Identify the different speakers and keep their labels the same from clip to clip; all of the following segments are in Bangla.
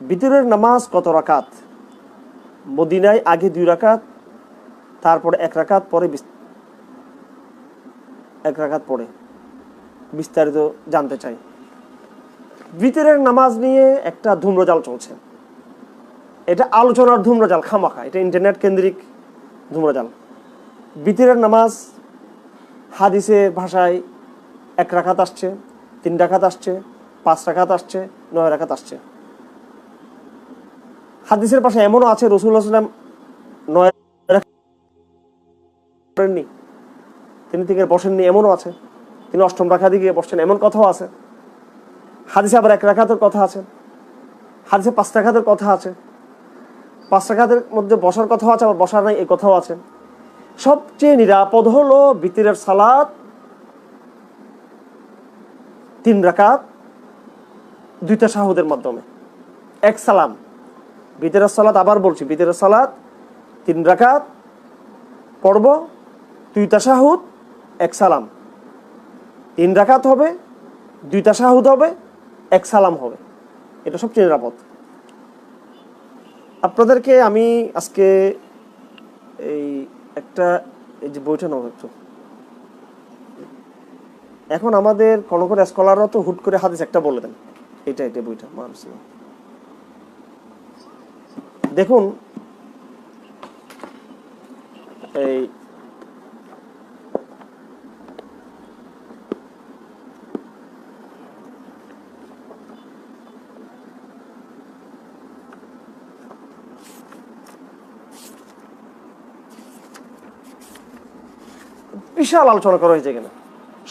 Speaker 1: ভিতরের নামাজ কত রাকাত? মদিনায় আগে দুই রাকাত, তারপরে এক রাকাত, পরে এক রাকাত পরে। বিস্তারিত জানতে চাই। ভিতরের নামাজ নিয়ে একটা ধূম্রজাল চলছে। এটা আলোচনার ধূম্রজাল, খামাখা। এটা ইন্টারনেট কেন্দ্রিক ধূম্রজাল। ভিতরের নামাজ হাদিসের ভাষায় এক রাখাত আসছে, তিন রাখাত আসছে, পাঁচ রাখাত আসছে, নয় রাখাত আসছে। হাদিসের পাশে এমনও আছে রসুল্লাহ সাল্লাম নয় করেননি, তিনি থেকে বসেননি, এমনও আছে। তিনি অষ্টম রাখা দিকে বসছেন, এমন কথাও আছে। হাদিসে আবার এক রাখাতের কথা আছে। হাদিসে পাঁচ রাখাতের কথা আছে। পাঁচ রাখাতের মধ্যে বসার কথাও আছে, আবার বসার নাই, এই কথাও আছে। সবচেয়ে নিরাপদ হলো বিতিরের সালাত, তিন রাকাত, দুইটা শাহুদের মাধ্যমে। এক সালাম। বিতের সালাত আবার বলছি বিতের সালাত তিন রাকাত, পড়ব দুইটা শাহুদ এক সালাম। তিন রাকাত হবে, দুই শাহুদ হবে, এক সালাম হবে। এটা সবচেয়ে নিরাপদ। আপনাদেরকে আমি আজকে এই একটা, এই যে বইটা নেব একটু। এখন আমাদের কোনো কোনো স্কলাররা তো হুট করে হাদিস একটা বলে দেন। এটা এটা বইটা মানুষ দেখুন, এই বিশাল আলোচনা করা হয়েছে এখানে।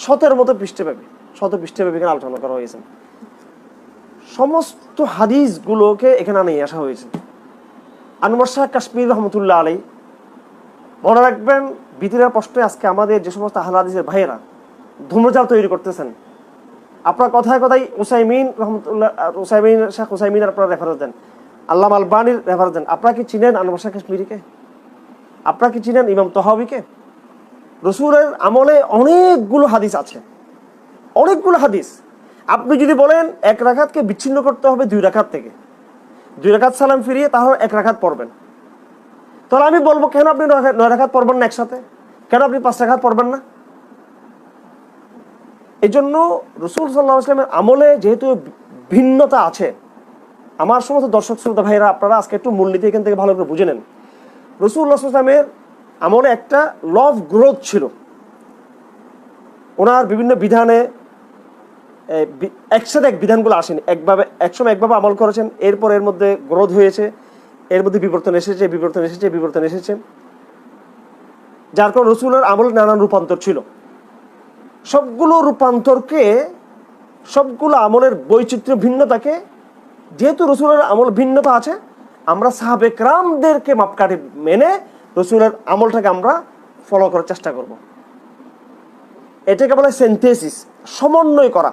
Speaker 1: শতের মতো পৃষ্ঠব্যাপী, শত পৃষ্ঠব্যাপী এখানে আলোচনা করা হয়েছে। সমস্ত হাদিসগুলোকে এখানে নিয়ে আসা হয়েছে। আনোয়ার শাহ কাশ্মীর রহমতুল্লাহ আলাই। মনে রাখবেন বিতিরার প্রশ্নে আজকে আমাদের যে সমস্ত আহল হাদিসের ভাইয়েরা ধূম্রজাল তৈরি করতেছেন, আপনার কথায় কথাই ওসাইমিন রহমতুল্লাহ ওসাইমিন শাহ ওসাইমিন আপনারা রেফারেন্স দেন। আল্লাহ আলবানির রেফারেন্স দেন। আপনারা কি চিনেন আনোয়ার শাহ কাশ্মীরিকে? আপনারা কি চিনেন ইমাম তহাবিকে? রসুরের আমলে অনেকগুলো হাদিস আছে। অনেকগুলো হাদিস। আপনি যদি বলেন, এক রাখাতকে বিচ্ছিন্ন করতে হবে দুই রাখাত থেকে। দুই রাখাত সালাম ফিরিয়ে তাহলে এক রাখাত পড়বেন। তাহলে আমি বলব, কেন আপনি নয় রাখাত- পড়বেন না একসাথে? কেন আপনি পাঁচ রাখাত পড়বেন না? এই জন্য রসুল সাল্লাহ আমলে যেহেতু ভিন্নতা আছে, আমার সমস্ত দর্শক শ্রোতা ভাইরা আপনারা আজকে একটু মূলনীতি এখান থেকে ভালো করে বুঝে নেন। রসুল্লাহ আমলে একটা লভ গ্রোথ ছিল। ওনার বিভিন্ন বিধানে একসাথে এক বিধানগুলো আসেনি। একভাবে, একসময় একভাবে আমল করেছেন, এরপর এর মধ্যে গ্রোথ হয়েছে, এর মধ্যে বিবর্তন এসেছে বিবর্তন এসেছে বিবর্তন এসেছে। যার কারণে রসুলের আমল নানান রূপান্তর ছিল। সবগুলো রূপান্তরকে, সবগুলো আমলের বৈচিত্র্য ভিন্নতাকে, যেহেতু রসুলের আমল ভিন্নতা আছে, আমরা সাহাবেকরামদেরকে মাপকাঠি মেনে রসুলের আমলটাকে আমরা ফলো করার চেষ্টা করব। এটাকে বলে সেন্থেসিস সমন্বয় করা।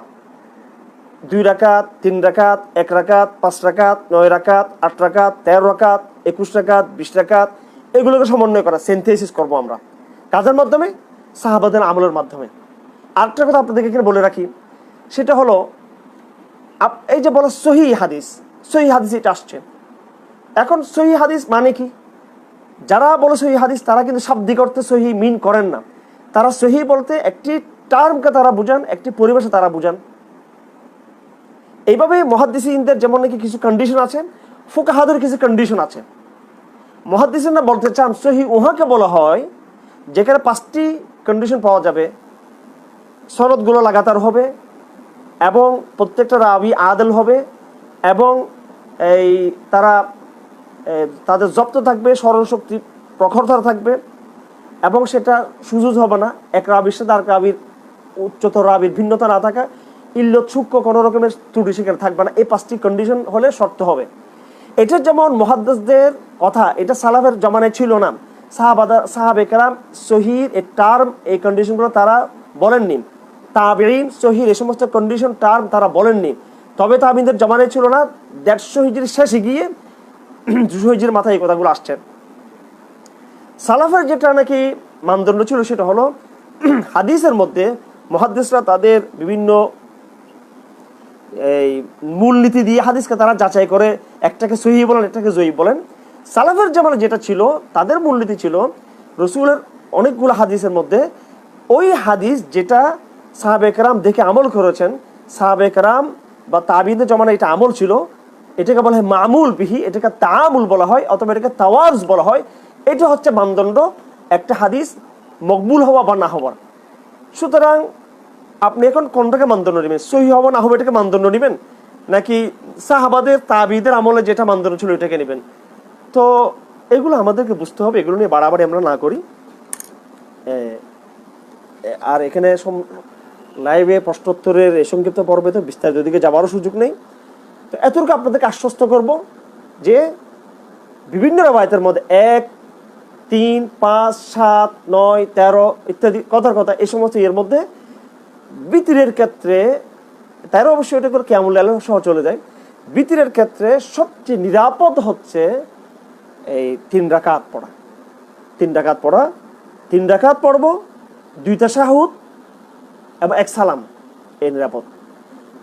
Speaker 1: দুই রাকাত, তিন রাকাত, এক রাকাত, পাঁচ রাকাত, নয় রাকাত, আট রাকাত, তেরো রাকাত, একুশ রাকাত, বিশ রাকাত, এগুলোকে সমন্বয় করা সেন্থেসিস করব আমরা। কাজের মাধ্যমে, সাহাবাদের আমলের মাধ্যমে। আরেকটা কথা আপনাদেরকে এখানে বলে রাখি, সেটা হলো এই যে বলো সহি হাদিস সহি হাদিস এটা আসছে। এখন সহি হাদিস মানে কি? যারা বলে সহি হাদিস, তারা কিন্তু শাব্দিক অর্থে সহি মিন করেন না। তারা সহি বলতে একটি টার্মকে তারা বুঝান, একটি পরিবেশে তারা বুঝান। এইভাবে মহাদ্দিসিনদের যেমন নাকি কিছু কন্ডিশন আছে, ফুকাহাদের কিছু কন্ডিশন আছে। মহাদ্দিসিনরা বলতে চান, সহি উহাকে বলা হয়, যেখানে পাঁচটি কন্ডিশন পাওয়া যাবে। সনদগুলো লাগাতার হবে, এবং প্রত্যেকটা রাবি আদল হবে, এবং এই তারা তাদের জব্দ থাকবে, স্মরণশক্তি প্রখরতা থাকবে, এবং সেটা সুযোগ হবে না। এক রাবির সাথে আর রাবির, উচ্চতর রাবির ভিন্নতা না থাকা ইল্লত কোনো রকমের ত্রুটি সেখানে থাকবে না। এই পাঁচটি কন্ডিশন হলে শর্ত হবে। এটা যেমন মহাদ্দাসদের কথা, এটা সালাফের জমানায় ছিল না। সাহাবাদা সাহাবেকেরাম সহির এ টার্ম এই কন্ডিশনগুলো তারা বলেননি। তাবেরিন সহির এই সমস্ত কন্ডিশন টার্ম তারা বলেননি। তবে তাবিনদের জমানায় ছিল না। দেড়শো হিজির শেষে গিয়ে দুশো হিজির মাথায় এই কথাগুলো আসছে। সালাফের যেটা নাকি মানদণ্ড ছিল সেটা হলো, হাদিসের মধ্যে মহাদ্দেশরা তাদের বিভিন্ন এই মূলনীতি দিয়ে হাদিসকে তারা যাচাই করে, একটাকে সহি বলেন, একটাকে জয়ী বলেন। সালাফের জামানা যেটা ছিল, তাদের মূলনীতি ছিল, রসুলের অনেকগুলো হাদিসের মধ্যে ওই হাদিস যেটা সাহাবেকরাম দেখে আমল করেছেন সাহাবেকরাম বা তাবিদের জমানা এটা আমল ছিল, এটাকে বলা হয় মামুল বিহি, এটাকে তামুল বলা হয়, অথবা এটাকে তাওয়াজ বলা হয়, এটা হচ্ছে মানদণ্ড, একটা হাদিস মকবুল হওয়া বা না হওয়ার। সুতরাং আপনি এখন কোনটাকে মানদণ্ড নেবেন? সহি হওয়া না হবে এটাকে মানদণ্ড নেবেন? নাকি সাহাবাদের, তাবিদের আমলে যেটা মানদণ্ড ছিল এটাকে নেবেন? তো এগুলো আমাদেরকে বুঝতে হবে, এগুলো নিয়ে বাড়াবাড়ি আমরা না করি। আর এখানে লাইভে প্রশ্নোত্তরের এই সংক্ষিপ্ত পর্বে তো বিস্তারিত দিকে যাওয়ারও সুযোগ নেই। তো এতটুকু আপনাদেরকে আশ্বস্ত করব যে বিভিন্ন রেবায়তের মধ্যে এক, তিন, পাঁচ, সাত, নয়, তেরো ইত্যাদি কথার কথা এই সমস্ত এর মধ্যে বিতিরের ক্ষেত্রে তেরো অবশ্যই এটা করে কেমন লাল সহ চলে যায়। বিতিরের ক্ষেত্রে সবচেয়ে নিরাপদ হচ্ছে এই তিন রাকাত পড়া। তিন রাকাত পড়া, তিন রাকাত পড়ব, দুইটা শাহুদ এবং এক সালাম এই নিরাপদ।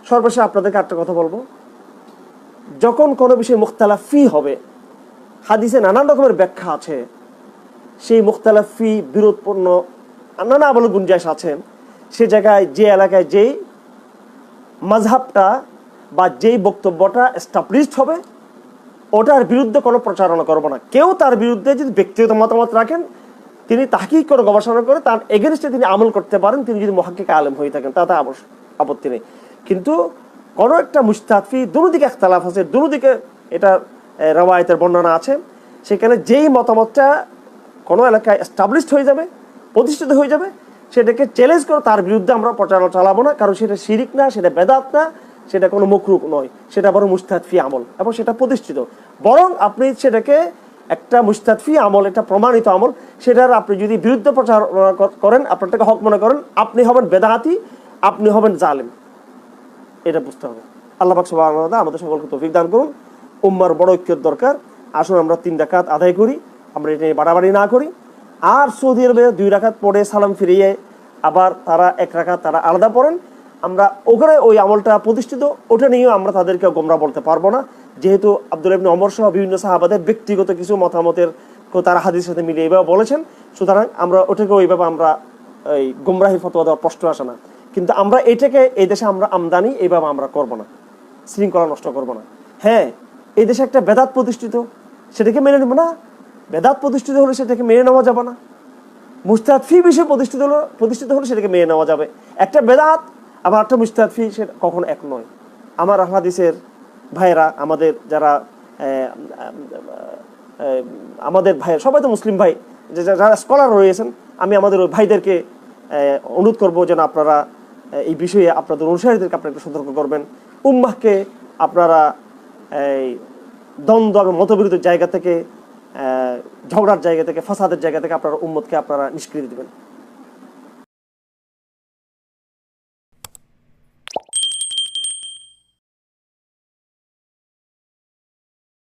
Speaker 1: সর্বশেষে আপনাদেরকে একটা কথা বলব। যখন কোনো বিষয়ে মুখতালাফি হবে, হাদিসে নানান রকমের ব্যাখ্যা আছে। সেই মুখতালাফি বিরোধপূর্ণ নানা বলে গুঞ্জাইশ আছে। সে জায়গায় যে এলাকায় যেই মাঝহাবটা বা যেই বক্তব্যটা এস্টাবলিশড হবে ওটার বিরুদ্ধে কোনো প্রচারণা করব না। কেউ তার বিরুদ্ধে যদি ব্যক্তিগত মতামত রাখেন তিনি তাকেই করে গবেষণা করে তার এগেনস্টে তিনি আমল করতে পারেন তিনি যদি মহাক্কিক আলেম হয়ে থাকেন তাতে আপত্তি নেই। কিন্তু কোনো একটা মুস্তাফি দুদিকে একতলাফ আছে দুদিকে এটা এ, রওয়ায়তের বর্ণনা আছে সেখানে যেই মতামতটা কোনো এলাকায় এস্টাবলিশড হয়ে যাবে প্রতিষ্ঠিত হয়ে যাবে সেটাকে চ্যালেঞ্জ করে, তার বিরুদ্ধে আমরা প্রচারণা চালাবো না, কারণ সেটা শিরিক না, সেটা বেদাত না, সেটা কোনো মুখরুক নয়, সেটা বড় মুস্তাদফি আমল, এবং সেটা প্রতিষ্ঠিত। বরং আপনি সেটাকে একটা মুস্তাদফি আমল এটা প্রমাণিত আমল, সেটার আপনি যদি বিরুদ্ধে প্রচার কর- করেন আপনারটাকে হক মনে করেন, আপনি হবেন বেদাহাতি, আপনি হবেন জালেম। এটা বুঝতে হবে। আল্লাহ ওয়া তাআলা আমাদের সকলকে তৌফিক দান করুন। উম্মার বড় ঐক্যের দরকার। আসুন আমরা তিন রাকাত আদায় করি। আমরা এটা নিয়ে বাড়াবাড়ি না করি। আর সৌদি আরবে দুই রাখাত পড়ে সালাম ফিরিয়ে আবার তারা এক রাকাত তারা আলাদা পড়েন। আমরা ওখানে ওই আমলটা প্রতিষ্ঠিত, ওটা নিয়েও আমরা তাদেরকে গোমরা বলতে পারব না। যেহেতু আব্দুল ইবনে অমর সহ বিভিন্ন সাহাবাদের ব্যক্তিগত কিছু মতামতের তারা হাদিসের সাথে মিলিয়ে এইভাবে বলেছেন। সুতরাং আমরা ওটাকে ওইভাবে আমরা এই গুমরাহি ফতোয়া দেওয়ার প্রশ্ন আসে না। কিন্তু আমরা এটাকে এই দেশে আমরা আমদানি এইভাবে আমরা করব না। শৃঙ্খলা নষ্ট করব না। হ্যাঁ এই দেশে একটা বেদাত প্রতিষ্ঠিত, সেটাকে মেনে নেব না। বেদাত প্রতিষ্ঠিত হলে সেটাকে মেনে নেওয়া যাবে না। মুস্তাদ ফি বিষয়ে প্রতিষ্ঠিত হলো প্রতিষ্ঠিত হলে সেটাকে মেনে নেওয়া যাবে। একটা বেদাত, আবার একটা মুস্তাদ ফি সেটা কখনো এক নয়। আমার হাদিসের ভাইয়েরা, আমাদের যারা আমাদের ভাই, সবাই তো মুসলিম ভাই, যে যারা স্কলার রয়েছেন, আমি আমাদের ওই ভাইদেরকে অনুরোধ করব যেন আপনারা এই বিষয়ে আপনাদের অনুসারীদেরকে আপনারা একটু সতর্ক করবেন। উম্মাহকে আপনারা, এই, দ্বন্দ্ব এবং মতবিরোধের জায়গা থেকে ঝগড়ার জায়গা থেকে ফসাদের জায়গা থেকে আপনারা উম্মতকে আপনারা নিষ্কৃতি দেবেন।